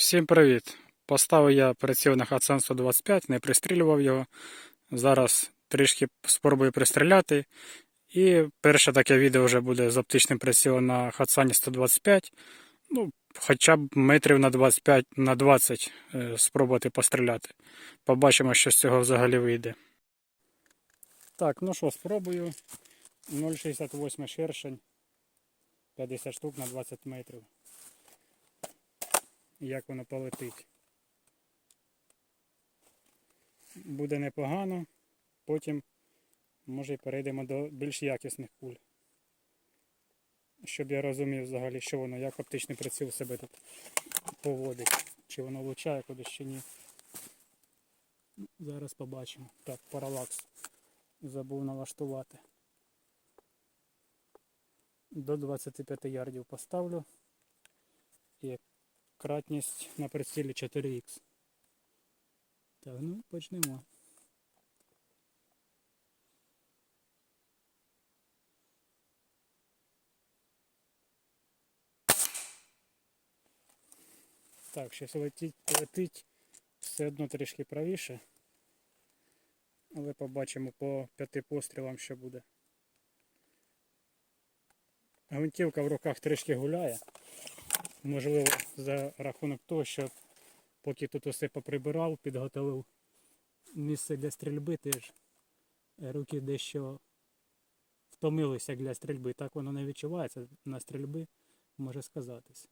Всім привіт! Поставив я приціл на Хатсан 125, не пристрілював його. Зараз трішки спробую пристріляти. І перше таке відео вже буде з оптичним прицілом на Хатсані 125. Ну, хоча б метрів на 25 на 20 е, спробувати постріляти. Побачимо, що з цього взагалі вийде. Так, ну що, спробую. 0,68 шершень. 50 штук на 20 метрів як воно полетить. Буде непогано, потім може й перейдемо до більш якісних куль. Щоб я розумів взагалі, що воно, як оптичний приціл себе тут поводить. Чи воно влучає кудись чи ні. Зараз побачимо. Так, паралакс. Забув налаштувати. До 25 ярдів поставлю. І кратність на прицілі 4х. Так, ну почнемо. Так, щось летить, летить все одно трішки правіше. Але побачимо по п'яти пострілам, що буде. Гвинтівка в руках трішки гуляє. Можливо, за рахунок того, що поки тут усе поприбирав, підготовив місце для стрільби, теж руки дещо втомилися для стрільби. Так воно не відчувається на стрільби, може сказатись.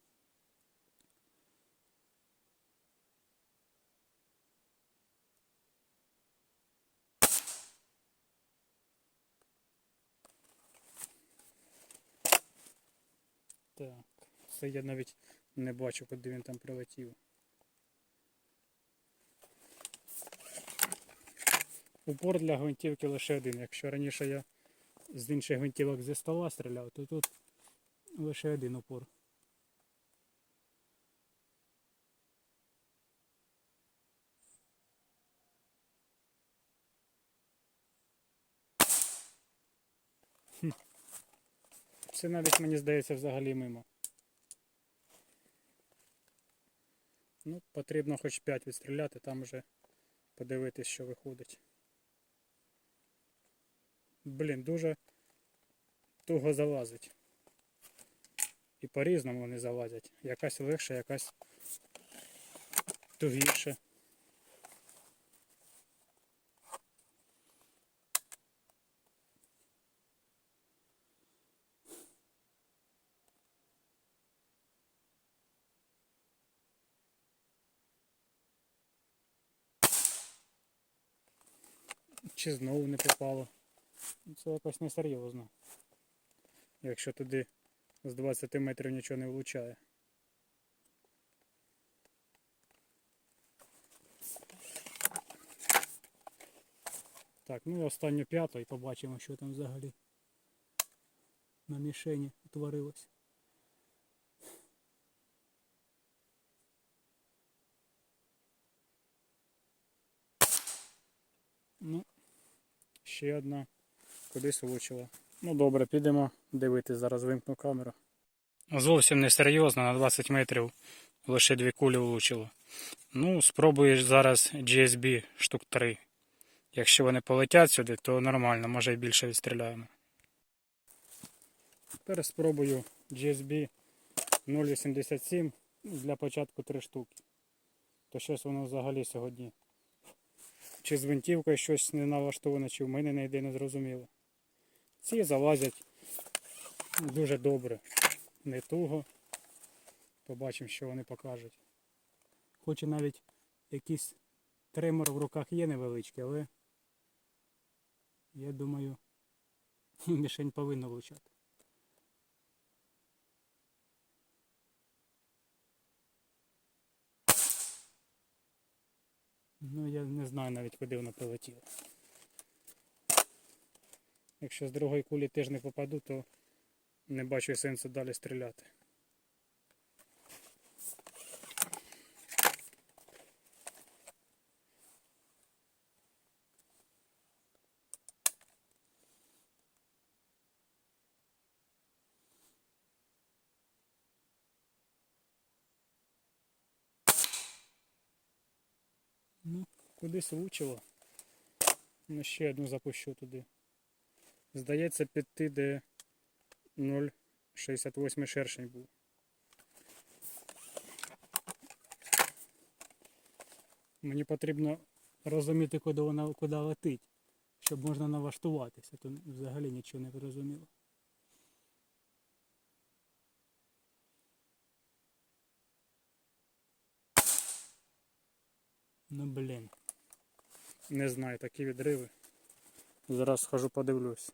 Так, це я навіть не бачу, куди він там прилетів. Упор для гвинтівки лише один. Якщо раніше я з інших гвинтівок зі стола стріляв, то тут лише один упор. Це навіть мені здається взагалі мимо. Ну, потрібно хоч 5 відстріляти, там вже подивитись, що виходить. Блін, дуже туго залазить. І по-різному вони залазять. Якась легше, якась тугіше. Чи знову не попало. Ну, Це якось несерйозно. Якщо туди з 20 метрів нічого не влучає. Так, ну і останню п'яту і побачимо, що там взагалі на мішені утворилось. Ну, ще одна кудись влучила. Ну добре, підемо дивитись, зараз вимкну камеру. Зовсім не серйозно, на 20 метрів лише дві кулі влучило. Ну, спробуєш зараз GSB штук 3. Якщо вони полетять сюди, то нормально, може і більше відстріляємо. Тепер спробую GSB 0,87 ну, для початку 3 штуки. То щось воно взагалі сьогодні. Чи з гвинтівкою щось не налаштоване, чи в мене не йде, не зрозуміло. Ці залазять дуже добре, не туго. Побачимо, що вони покажуть. Хоч і навіть якийсь тремор в руках є невеличкий, але я думаю, мішень повинна влучати. Ну я не знаю навіть куди воно прилетіло. Якщо з другої кулі теж не попаду, то не бачу сенсу далі стріляти. Кудись влучило. Ну, ще одну запущу туди. Здається, піти, де 0,68 шершень був. Мені потрібно розуміти, куди вона куди летить, щоб можна налаштуватися. То взагалі нічого не зрозуміло. Ну блін. Не знаю, такі відриви. Зараз схожу подивлюсь.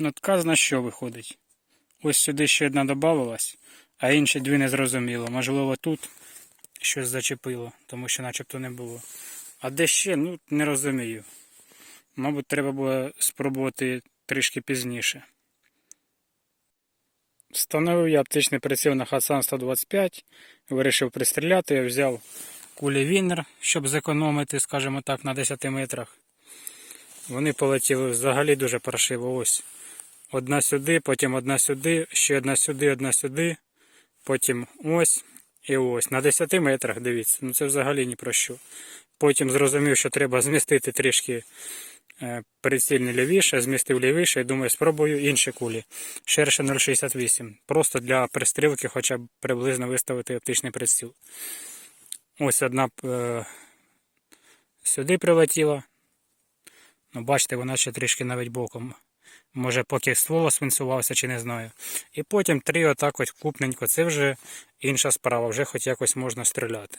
Ну, на що виходить? Ось сюди ще одна додавалась, а інші дві не зрозуміло. Можливо, тут щось зачепило, тому що начебто не було. А де ще, ну, не розумію. Мабуть, треба було спробувати трішки пізніше. Встановив я оптичний приціл на Хасан 125, вирішив пристріляти, я взяв кулі Вінер, щоб зекономити, скажімо так, на 10 метрах. Вони полетіли взагалі дуже паршиво. Ось. Одна сюди, потім одна сюди, ще одна сюди, одна сюди, потім ось і ось. На 10 метрах, дивіться, ну це взагалі ні про що. Потім зрозумів, що треба змістити трішки е, прицільне лівіше, змістив лівіше і думаю, спробую інші кулі. Ширше 0,68. Просто для пристрілки хоча б приблизно виставити оптичний приціл. Ось одна е, сюди прилетіла. Ну, бачите, вона ще трішки навіть боком. Може, поки ствол свинцувався, чи не знаю. І потім три отак от купненько. Це вже інша справа, вже хоч якось можна стріляти.